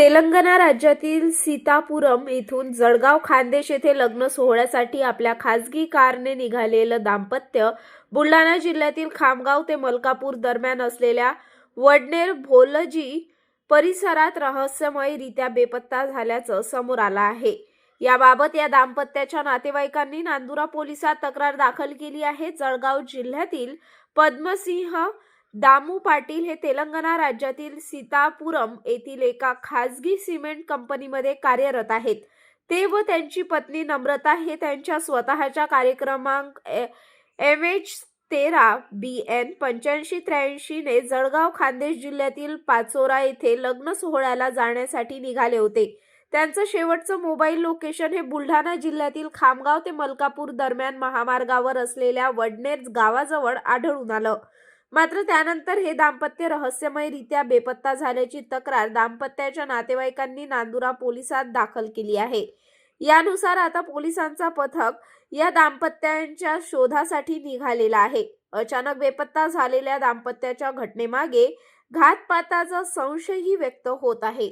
तेलंगणा राज्यातील सीतापुरम येथून जळगाव खानदेश येथे लग्न सोहळ्यासाठी आपल्या खासगी कारने निघालेलं दाम्पत्य बुलढाणा जिल्ह्यातील खामगाव ते मलकापूर दरम्यान असलेल्या वडनेर भोलजी परिसरात रहस्यमयरित्या बेपत्ता झाल्याचं समोर आलं आहे. याबाबत या दाम्पत्याच्या नातेवाईकांनी नांदुरा पोलिसात तक्रार दाखल केली आहे. जळगाव जिल्ह्यातील पद्मसिंह दामू पाटील हे तेलंगणा राज्यातील सीतापुरम येथील एका खासगी सिमेंट कंपनीमध्ये कार्यरत आहेत. ते व त्यांची पत्नी नम्रता हे त्यांच्या स्वतःच्या कार्यक्रमांक एम एच तेरा बी एन पंच्याऐंशी त्र्याऐंशीने जळगाव खान्देश जिल्ह्यातील पाचोरा येथे लग्न सोहळ्याला जाण्यासाठी निघाले होते. त्यांचं शेवटचं मोबाईल लोकेशन हे बुलढाणा जिल्ह्यातील खामगाव ते मलकापूर दरम्यान महामार्गावर असलेल्या वडनेर गावाजवळ आढळून आलं. मात्र त्यानंतर हे दाम्पत्य रहस्यमयरित्या बेपत्ता झाल्याची तक्रार दाम्पत्याच्या नातेवाईकांनी नांदुरा पोलिसात दाखल केली आहे. यानुसार आता पोलिसांचा पथक या दाम्पत्यांच्या शोधासाठी निघालेला आहे. अचानक बेपत्ता झालेल्या दाम्पत्याच्या घटनेमागे घातपाताचा संशयही व्यक्त होत आहे.